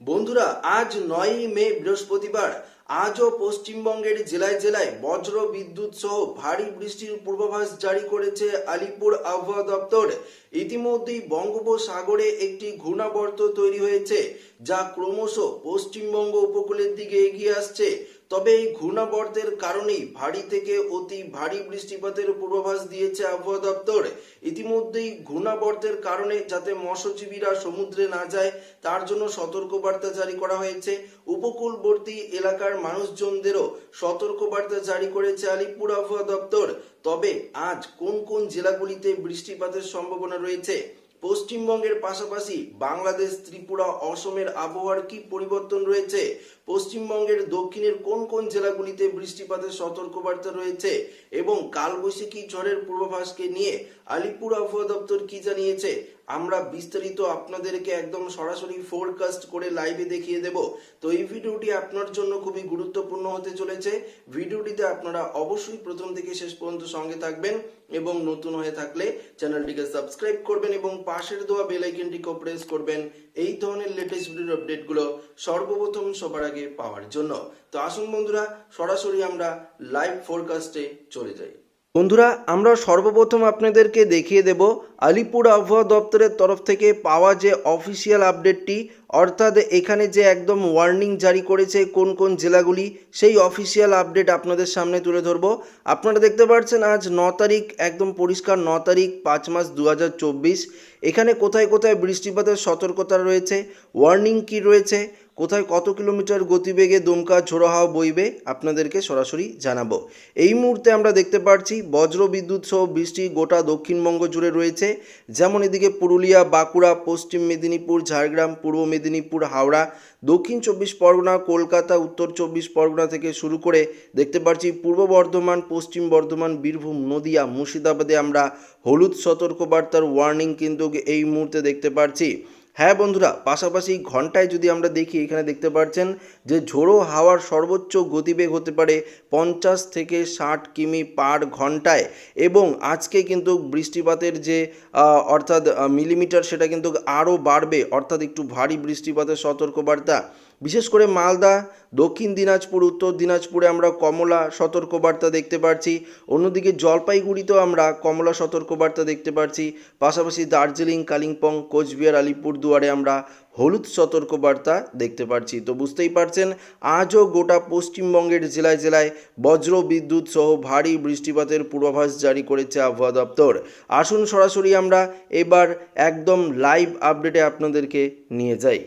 বন্ধুরা, আজ নয়ই মে, বৃহস্পতিবার। আজও পশ্চিমবঙ্গের জেলায় জেলায় বজ্র বিদ্যুৎ সহ ভারী বৃষ্টির পূর্বাভাস জারি করেছে আলিপুর আবহাওয়া দপ্তর। ইতিমধ্যেই বঙ্গোপসাগরে একটি ঘূর্ণাবর্ত তৈরি হয়েছে, যা ক্রমশ পশ্চিমবঙ্গ উপকূলের দিকে এগিয়ে আসছে। তবে এই ঘূর্ণাবর্তের কারণেই ভারী থেকে অতি ভারী বৃষ্টিপাতের পূর্বাভাস দিয়েছে আবহাওয়া দপ্তর। ইতিমধ্যেই ঘূর্ণাবর্তের কারণে যাতে মৎস্যজীবীরা সমুদ্রে না যায়, তার জন্য সতর্কবার্তা জারি করা হয়েছে। উপকূলবর্তী এলাকার মানুষজনদেরও সতর্কবার্তা জারি করেছে আলিপুর আবহাওয়া দপ্তর। তবে আজ কোন কোন জেলাগুলিতে বৃষ্টিপাতের সম্ভাবনা রয়েছে? পশ্চিমবঙ্গের পাশাপাশি বাংলাদেশ, ত্রিপুরা, অসমের আবহাওয়ার কি পরিবর্তন রয়েছে? পশ্চিমবঙ্গের দক্ষিণের কোন কোন জেলাগুলিতে বৃষ্টিপাতের সতর্কবার্তা রয়েছে এবং কালবৈশাখী ঝড়ের পূর্বাভাসকে নিয়ে আলিপুর আবহাওয়া দপ্তর কি জানিয়েছে, আমরা বিস্তারিত আপনাদেরকে একদম সরাসরি ফোরকাস্ট করে লাইভে দেখিয়ে দেব। তো এই ভিডিওটি আপনার জন্য খুবই গুরুত্বপূর্ণ হতে চলেছে। ভিডিওটিতে আপনারা অবশ্যই প্রথম থেকে শেষ পর্যন্ত সঙ্গে থাকবেন এবং নতুন হয়ে থাকলে চ্যানেলটিকে সাবস্ক্রাইব করবেন এবং পাশের দেওয়া বেল আইকনটিকেও প্রেস করবেন। এই ধরনের লেটেস্ট ভিডিওর আপডেটগুলো সর্বপ্রথম সবার আগে পাওয়ার জন্য। তো আসুন বন্ধুরা, সরাসরি আমরা লাইভ ফোরকাস্টে চলে যাই। বন্ধুরা, আমরা সর্বপ্রথম আপনাদেরকে দেখিয়ে দেব আলিপুর আবহাওয়া দপ্তরের তরফ থেকে পাওয়া যে অফিসিয়াল আপডেটটি অর্থাৎ এখানে যে একদম ওয়ার্নিং জারি করেছে কোন কোন জেলাগুলি, সেই অফিসিয়াল আপডেট আপনাদের সামনে তুলে ধরব। আপনারা দেখতে পাচ্ছেন, আজ ন তারিখ, একদম পরিষ্কার ন তারিখ, পাঁচ মাস দু হাজার চব্বিশ। এখানে কোথায় কোথায় বৃষ্টিপাতের সতর্কতা রয়েছে ওয়ার্নিং কি রয়েছে কোথায় কত কিলোমিটার গতিবেগে দমকা ঝোড়ো হাওয়া বইবে আপনাদেরকে সরাসরি জানাব। এই মুহূর্তে আমরা দেখতে পাচ্ছি বজ্র বিদ্যুৎ সহ বৃষ্টি গোটা দক্ষিণবঙ্গ জুড়ে রয়েছে। যেমন এদিকে পুরুলিয়া, বাঁকুড়া, পশ্চিম মেদিনীপুর, ঝাড়গ্রাম, পূর্ব মেদিনীপুর, হাওড়া, দক্ষিণ চব্বিশ পরগনা, কলকাতা, উত্তর চব্বিশ পরগনা থেকে শুরু করে দেখতে পাচ্ছি পূর্ব বর্ধমান, পশ্চিম বর্ধমান, বীরভূম, নদিয়া, মুর্শিদাবাদে আমরা হলুদ সতর্কবার্তার ওয়ার্নিং কিন্তু এই মুহূর্তে দেখতে পাচ্ছি হ্যাঁ বন্ধুরা, পাশাপাশি ঘন্টায় যদি আমরা দেখি, এখানে দেখতে পাচ্ছেন যে ঝোড়ো হাওয়ার সর্বোচ্চ গতিবেগ হতে পারে পঞ্চাশ থেকে ষাট কিমি পার ঘন্টায় এবং আজকে কিন্তু বৃষ্টিপাতের যে অর্থাৎ মিলিমিটার সেটা কিন্তু আরও বাড়বে, অর্থাৎ একটু ভারী বৃষ্টিপাতের সতর্কবার্তা। বিশেষ করে মালদা, দক্ষিণ দিনাজপুর, উত্তর দিনাজপুরে আমরা কমলা সতর্কবার্তা দেখতে পাচ্ছি অন্যদিকে জলপাইগুড়িতেও আমরা কমলা সতর্কবার্তা দেখতে পাচ্ছি পাশাপাশি দার্জিলিং, কালিম্পং, কোচবিহার, আলিপুরদুয়ারে আমরা হলুদ সতর্কবার্তা দেখতে পাচ্ছি তো বুঝতেই পারছেন, আজও গোটা পশ্চিমবঙ্গের জেলায় জেলায় বজ্র বিদ্যুৎ সহ ভারী বৃষ্টিপাতের পূর্বাভাস জারি করেছে আবহাওয়া দপ্তর। আসুন সরাসরি আমরা এবার একদম লাইভ আপডেটে আপনাদেরকে নিয়ে যাই।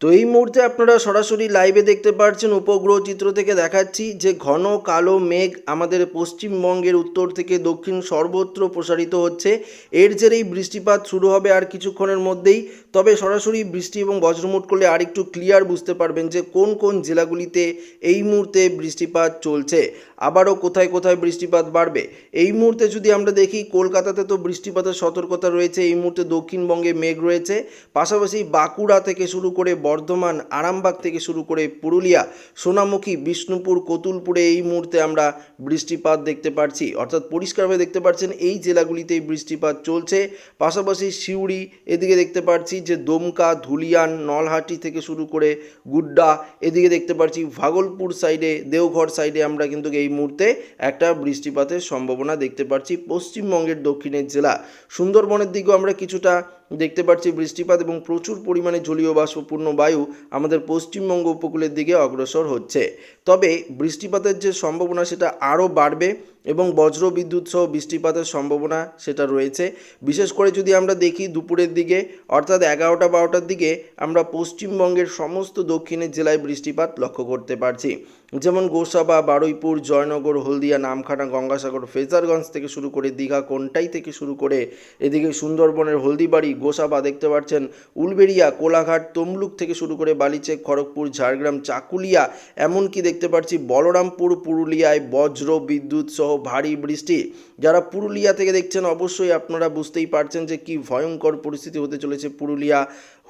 তো এই মুহূর্তে আপনারা সরাসরি লাইভে দেখতে পাচ্ছেন উপগ্রহ চিত্র থেকে দেখাচ্ছি যে ঘন, কালো মেঘ আমাদের পশ্চিমবঙ্গের উত্তর থেকে দক্ষিণ সর্বত্র প্রসারিত হচ্ছে। এর জেরেই বৃষ্টিপাত শুরু হবে আর কিছুক্ষণের মধ্যেই তবে সরাসরি বৃষ্টি এবং বজ্রমুট করলে আরেকটু ক্লিয়ার বুঝতে পারবেন যে কোন কোন জেলাগুলিতে এই মুহূর্তে বৃষ্টিপাত চলছে। আবারও কোথায় কোথায় বৃষ্টিপাত বাড়বে? এই মুহূর্তে যদি আমরা দেখি, কলকাতাতে তো বৃষ্টিপাতের সতর্কতা রয়েছে, এই মুহূর্তে দক্ষিণবঙ্গে মেঘ রয়েছে। পাশাপাশি বাঁকুড়া থেকে শুরু করে বর্ধমান, আরামবাগ থেকে শুরু করে পুরুলিয়া, সোনামুখী, বিষ্ণুপুর, কতুলপুরে এই মুহূর্তে আমরা বৃষ্টিপাত দেখতে পাচ্ছি অর্থাৎ পরিষ্কারভাবে দেখতে পাচ্ছেন এই জেলাগুলিতেই বৃষ্টিপাত চলছে। পাশাপাশি সিউড়ি এদিকে দেখতে পাচ্ছি যে দমকা, ধুলিয়ান, নলহাটি থেকে শুরু করে গুড্ডা, এদিকে দেখতে পাচ্ছি ভাগলপুর সাইডে দেওঘর সাইডে আমরা কিন্তু এই মুহূর্তে একটা বৃষ্টিপাতের সম্ভাবনা দেখতে পাচ্ছি পশ্চিমবঙ্গের দক্ষিণের জেলা। সুন্দরবনের দিকেও আমরা কিছুটা দেখতে পাচ্ছি বৃষ্টিপাত এবং প্রচুর পরিমাণে জলীয় বাষ্পপূর্ণ বায়ু আমাদের পশ্চিমবঙ্গ উপকূলের দিকে অগ্রসর হচ্ছে। তবে বৃষ্টিপাতের যে সম্ভাবনা সেটা আরও বাড়বে এবং বজ্র বিদ্যুৎ সহ বৃষ্টিপাতের সম্ভাবনা সেটা রয়েছে। বিশেষ করে যদি আমরা দেখি দুপুরের দিকে, অর্থাৎ এগারোটা বারোটার দিকে, আমরা পশ্চিমবঙ্গের সমস্ত দক্ষিণের জেলায় বৃষ্টিপাত লক্ষ্য করতে পারছি। যেমন গোসাবা, বারুইপুর, জয়নগর, হলদিয়া, নামখানা, গঙ্গাসাগর, ফেজারগঞ্জ থেকে শুরু করে দীঘা, কোনটাই থেকে শুরু করে এদিকে সুন্দরবনের হলদিবাড়ি, গোসাবা দেখতে পাচ্ছেন, উলবেড়িয়া, কোলাঘাট, তমলুক থেকে শুরু করে বালিচেক, খড়গপুর, ঝাড়গ্রাম, চাকুলিয়া, এমনকি দেখতে পাচ্ছি বলরামপুর, পুরুলিয়ায় বজ্র বিদ্যুৎ সহ ভারী বৃষ্টি। যারা পুরুলিয়া থেকে দেখছেন, অবশ্যই আপনারা বুঝতেই পারছেন যে কি ভয়ঙ্কর পরিস্থিতি হতে চলেছে পুরুলিয়া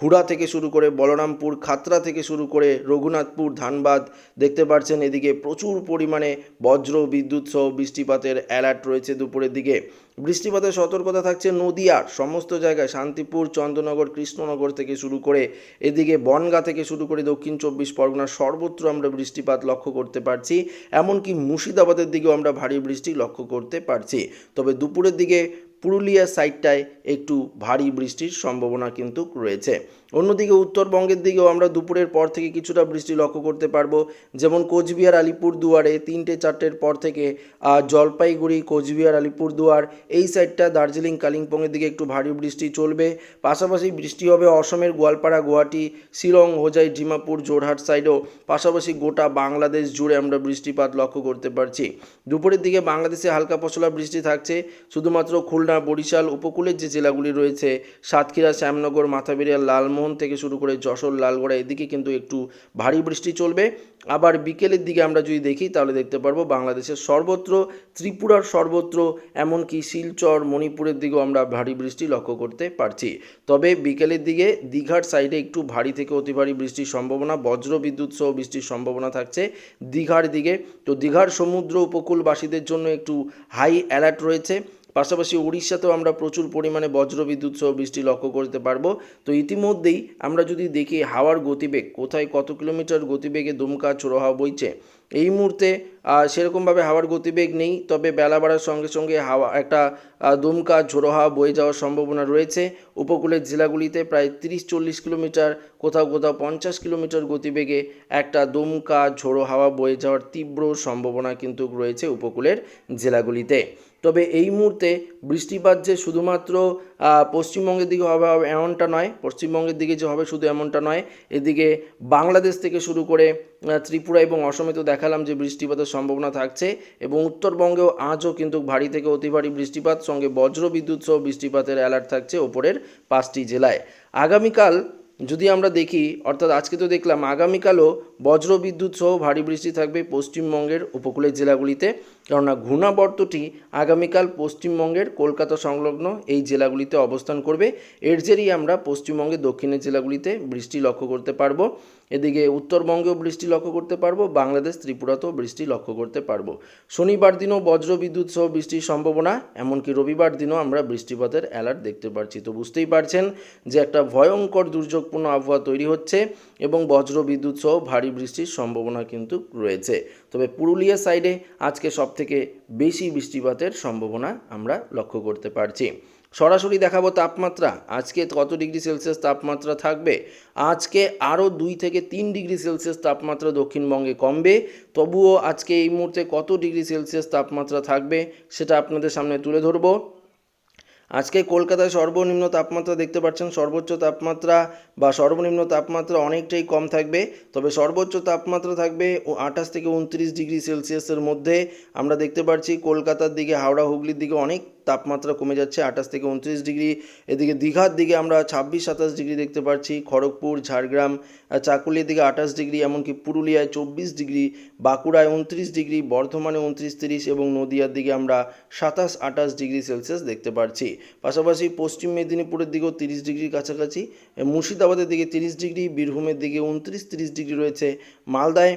হুড়া থেকে শুরু করে বলরামপুর, খাতড়া থেকে শুরু করে রঘুনাথপুর, ধানবাদ দেখতে পাচ্ছেন এদিকে প্রচুর পরিমাণে বজ্র, বিদ্যুৎ সহ বৃষ্টিপাতের অ্যালার্ট রয়েছে দুপুরের দিকে। বৃষ্টিপাতের সতর্কতা থাকছে নদিয়ার সমস্ত জায়গায়। শান্তিপুর, চন্দ্রনগর, কৃষ্ণনগর থেকে শুরু করে এদিকে বনগা থেকে শুরু করে দক্ষিণ চব্বিশ পরগনার সর্বত্র আমরা বৃষ্টিপাত লক্ষ্য করতে পারছি। এমনকি মুর্শিদাবাদের দিকেও আমরা ভারী বৃষ্টি লক্ষ্য করতে পারছি। তবে দুপুরের দিকে পুরুলিয়া সাইডটায় একটু ভারী বৃষ্টির সম্ভাবনা কিন্তু রয়েছে। অন্যদিকে উত্তরবঙ্গের দিকেও আমরা দুপুরের পর থেকে কিছুটা বৃষ্টি লক্ষ্য করতে পারব। যেমন কোচবিহার আলিপুর দুয়ারে তিনটে চারটের পর থেকে জলপাইগুড়ি, কোচবিহার আলিপুর দুয়ার এই সাইডটা দার্জিলিং, কালিম্পংয়ের দিকে একটু ভারী বৃষ্টি চলবে। পাশাপাশি বৃষ্টি হবে অসমের গোয়ালপাড়া, গুয়াহাটি, শিলং, হোজাই, ডিমাপুর জোরহাট সাইডেও। পাশাপাশি গোটা বাংলাদেশ জুড়ে আমরা বৃষ্টিপাত লক্ষ্য করতে পারছি। দুপুরের দিকে বাংলাদেশে হালকা পশলা বৃষ্টি থাকছে। শুধুমাত্র খুলনা বরিশাল উপকূলের যে জেলাগুলি রয়েছে, সাতক্ষীরা, শ্যামনগর মাথাবেরিয়া লালমোহন থেকে শুরু করে যশোর, লালগড়া, এদিকে কিন্তু একটু ভারী বৃষ্টি চলবে। আবার বিকেলের দিকে আমরা যদি দেখি, তাহলে দেখতে পারব বাংলাদেশের সর্বত্র, ত্রিপুরার সর্বত্র, এমনকি শিলচর, মণিপুরের দিকেও আমরা ভারী বৃষ্টি লক্ষ্য করতে পারছি। তবে বিকেলের দিকে দীঘার সাইডে একটু ভারী থেকে অতি ভারী বৃষ্টির সম্ভাবনা, বজ্র বিদ্যুৎ সহ বৃষ্টির সম্ভাবনা থাকছে দীঘার দিকে। তো দীঘার সমুদ্র উপকূলবাসীদের জন্য একটু হাই অ্যালার্ট রয়েছে। পাশাপাশি উড়িষ্যাতেও আমরা প্রচুর পরিমাণে বজ্রবিদ্যুৎ সহ বৃষ্টি লক্ষ্য করতে পারব। তো ইতিমধ্যেই আমরা যদি দেখি হাওয়ার গতিবেগ, কোথায় কত কিলোমিটার গতিবেগে দুমকা ছোড়ো হাওয়া বইছে, এই মুহূর্তে সেরকমভাবে হাওয়ার গতিবেগ নেই, তবে বেলা বাড়ার সঙ্গে সঙ্গে হাওয়া, একটা দুমকা ঝোড়ো হাওয়া বয়ে যাওয়ার সম্ভাবনা রয়েছে। উপকূলের জেলাগুলিতে প্রায় তিরিশ চল্লিশ কিলোমিটার, কোথাও কোথাও পঞ্চাশ কিলোমিটার গতিবেগে একটা দুমকা ঝোড়ো হাওয়া বয়ে যাওয়ার তীব্র সম্ভাবনা কিন্তু রয়েছে উপকূলের জেলাগুলিতে। তবে এই মুহূর্তে বৃষ্টিপাত যে শুধুমাত্র পশ্চিমবঙ্গের দিকে হবে এমনটা নয়, পশ্চিমবঙ্গের দিকে যে হবে শুধু এমনটা নয়, এদিকে বাংলাদেশ থেকে শুরু করে ত্রিপুরা এবং অসমে তো দেখালাম যে বৃষ্টিপাতের সম্ভাবনা থাকছে এবং উত্তরবঙ্গেও আজও কিন্তু ভারী থেকে অতি ভারী বৃষ্টিপাত, সঙ্গে বজ্র বিদ্যুৎ সহ বৃষ্টিপাতের অ্যালার্ট থাকছে ওপরের পাঁচটি জেলায়। আগামীকাল যদি আমরা দেখি, অর্থাৎ আজকে তো দেখলাম, আগামীকালও বজ্র বিদ্যুৎ সহ ভারী বৃষ্টি থাকবে পশ্চিমবঙ্গের উপকূলের জেলাগুলিতে। কেননা ঘূর্ণাবর্তটি আগামীকাল পশ্চিমবঙ্গের কলকাতা সংলগ্ন এই জেলাগুলিতে অবস্থান করবে। এর জেরেই আমরা পশ্চিমবঙ্গের দক্ষিণের জেলাগুলিতে বৃষ্টি লক্ষ্য করতে পারব। এদিকে উত্তরবঙ্গেও বৃষ্টি লক্ষ্য করতে পারব, বাংলাদেশ, ত্রিপুরাতেও বৃষ্টি লক্ষ্য করতে পারব। শনিবার দিনও বজ্র বিদ্যুৎ সহ বৃষ্টির সম্ভাবনা, এমনকি রবিবার দিনও আমরা বৃষ্টিপাতের অ্যালার্ট দেখতে পাচ্ছি তো বুঝতেই পারছেন যে একটা ভয়ঙ্কর দুর্যোগপূর্ণ আবহাওয়া তৈরি হচ্ছে এবং বজ্র বিদ্যুৎ সহ ভারী বৃষ্টির সম্ভাবনা কিন্তু রয়েছে। তবে পুরুলিয়া সাইডে আজকে সব থেকে বেশি বৃষ্টিপাতের সম্ভাবনা আমরা লক্ষ্য করতে পারছি। সরাসরি দেখাবো তাপমাত্রা। আজকে কত ডিগ্রি সেলসিয়াস তাপমাত্রা থাকবে? আজকে আরও দুই থেকে তিন ডিগ্রি সেলসিয়াস তাপমাত্রা দক্ষিণবঙ্গে কমবে। তবুও আজকে এই মুহূর্তে কত ডিগ্রি সেলসিয়াস তাপমাত্রা থাকবে সেটা আপনাদের সামনে তুলে ধরবো। আজকে কলকাতায় সর্বনিম্ন তাপমাত্রা দেখতে পাচ্ছেন, সর্বোচ্চ তাপমাত্রা বা সর্বনিম্ন তাপমাত্রা অনেকটাই কম থাকবে। তবে সর্বোচ্চ তাপমাত্রা থাকবে ও আঠাশ থেকে উনত্রিশ ডিগ্রি সেলসিয়াসের মধ্যে। আমরা দেখতে পাচ্ছি কলকাতার দিকে, হাওড়া, হুগলির দিকে অনেক তাপমাত্রা কমে যাচ্ছে আঠাশ থেকে উনত্রিশ ডিগ্রি। এদিকে দীঘার দিকে আমরা ছাব্বিশ, সাতাশ ডিগ্রি দেখতে পাচ্ছি। খড়গপুর, ঝাড়গ্রাম চাকুলির দিকে আঠাশ ডিগ্রি, এমনকি পুরুলিয়ায় চব্বিশ ডিগ্রি, বাঁকুড়ায় উনত্রিশ ডিগ্রি, বর্ধমানে উনত্রিশ, তিরিশ এবং নদিয়ার দিকে আমরা সাতাশ, আঠাশ ডিগ্রি সেলসিয়াস দেখতে পাচ্ছি। পাশাপাশি পশ্চিম মেদিনীপুরের দিকেও তিরিশ ডিগ্রির কাছাকাছি। মুর্শিদাবাদের দিকে তিরিশ ডিগ্রি, বীরভূমের দিকে উনত্রিশ, তিরিশ ডিগ্রি রয়েছে। মালদায়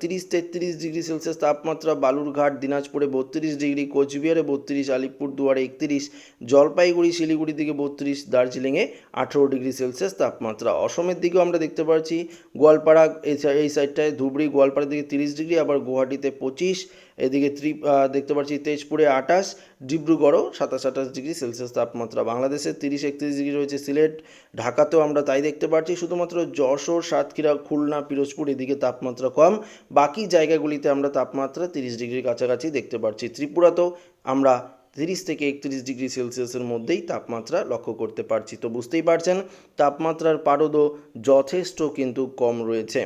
তিরিশ তেত্রিশ ডিগ্রি সেলসিয়াস তাপমাত্রা বালুরঘাট, দিনাজপুরে বত্রিশ ডিগ্রি, কোচবিহারে বত্রিশ, আলিপুরদুয়ারে একত্রিশ, জলপাইগুড়ি শিলিগুড়ি দিকে বত্রিশ, দার্জিলিংয়ে আঠেরো ডিগ্রি সেলসিয়াস তাপমাত্রা। অসমের দিকেও আমরা দেখতে পাচ্ছি গোয়ালপাড়া এই সাই- এই সাইডটায় ধুবড়ি, গোয়ালপাড়ার দিকে তিরিশ ডিগ্রি, আবার গুয়াহাটিতে পঁচিশ এদিকে ত্রি দেখতে পাচ্ছি তেজপুরে আঠাশ ডিব্রুগড়ও সাতাশ আঠাশ ডিগ্রি সেলসিয়াস তাপমাত্রা। বাংলাদেশের তিরিশ, একত্রিশ ডিগ্রি রয়েছে সিলেট, ঢাকাতেও আমরা তাই দেখতে পাচ্ছি, শুধুমাত্র যশোর, সাতক্ষীরা, খুলনা, পিরোজপুর এদিকে তাপমাত্রা কম। বাকি জায়গাগুলিতে আমরা তাপমাত্রা তিরিশ ডিগ্রির কাছাকাছি দেখতে পাচ্ছি। ত্রিপুরাতেও আমরা তিরিশ থেকে একত্রিশ ডিগ্রি সেলসিয়াসের মধ্যেই তাপমাত্রা লক্ষ্য করতে পারছি। তো বুঝতেই পারছেন, তাপমাত্রার পারদও যথেষ্ট কিন্তু কম রয়েছে।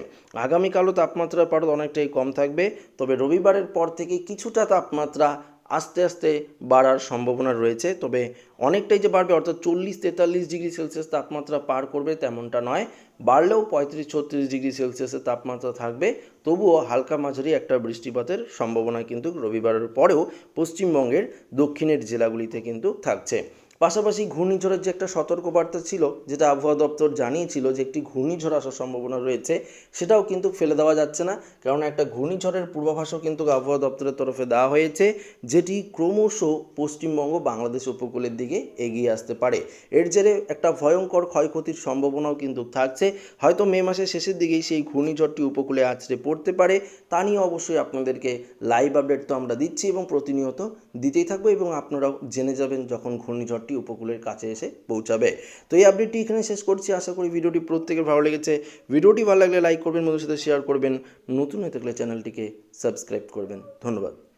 আগামীকালও তাপমাত্রার পারদ অনেকটাই কম থাকবে, তবে রবিবারের পর থেকে কিছুটা তাপমাত্রা আস্তে আস্তে বাড়ার সম্ভাবনা রয়েছে। তবে অনেকটাই যে বাড়বে, অর্থাৎ চল্লিশ তেতাল্লিশ ডিগ্রি সেলসিয়াস তাপমাত্রা পার করবে তেমনটা নয়। বাড়লেও পঁয়ত্রিশ ছত্রিশ ডিগ্রি সেলসিয়াসের তাপমাত্রা থাকবে। তবুও হালকা মাঝারি একটা বৃষ্টিপাতের সম্ভাবনা কিন্তু রবিবারের পরেও পশ্চিমবঙ্গের দক্ষিণের জেলাগুলিতে কিন্তু থাকছে। পাশাপাশি ঘূর্ণিঝড়ের যে একটা সতর্কবার্তা ছিল, যেটা আবহাওয়া দপ্তর জানিয়েছিল যে একটি ঘূর্ণিঝড় আসার সম্ভাবনা রয়েছে, সেটাও কিন্তু ফেলে দেওয়া যাচ্ছে না। কারণ একটা ঘূর্ণিঝড়ের পূর্বাভাসও কিন্তু আবহাওয়া দপ্তরের তরফে দেওয়া হয়েছে, যেটি ক্রমশ পশ্চিমবঙ্গ, বাংলাদেশ উপকূলের দিকে এগিয়ে আসতে পারে। এর জেরে একটা ভয়ঙ্কর ক্ষয়ক্ষতির সম্ভাবনাও কিন্তু থাকছে। হয়তো মে মাসের শেষের দিকেই সেই ঘূর্ণিঝড়টি উপকূলে আছড়ে পড়তে পারে, তা নিয়ে অবশ্যই আপনাদেরকে লাইভ আপডেট তো আমরা দিচ্ছি এবং প্রতিনিয়ত দিতেই থাকব এবং আপনারাও জেনে যাবেন যখন ঘূর্ণিঝড়টি উপকূলের কাছে এসে পৌঁছাবে। তো এই আপডেটটি এখানে শেষ করছি। আশা করি ভিডিওটি প্রত্যেকের ভালো লেগেছে। ভিডিওটি ভালো লাগলে লাইক করবেন, বন্ধুদের সাথে শেয়ার করবেন। নতুন হয়ে থাকলে চ্যানেলটিকে সাবস্ক্রাইব করবেন। ধন্যবাদ।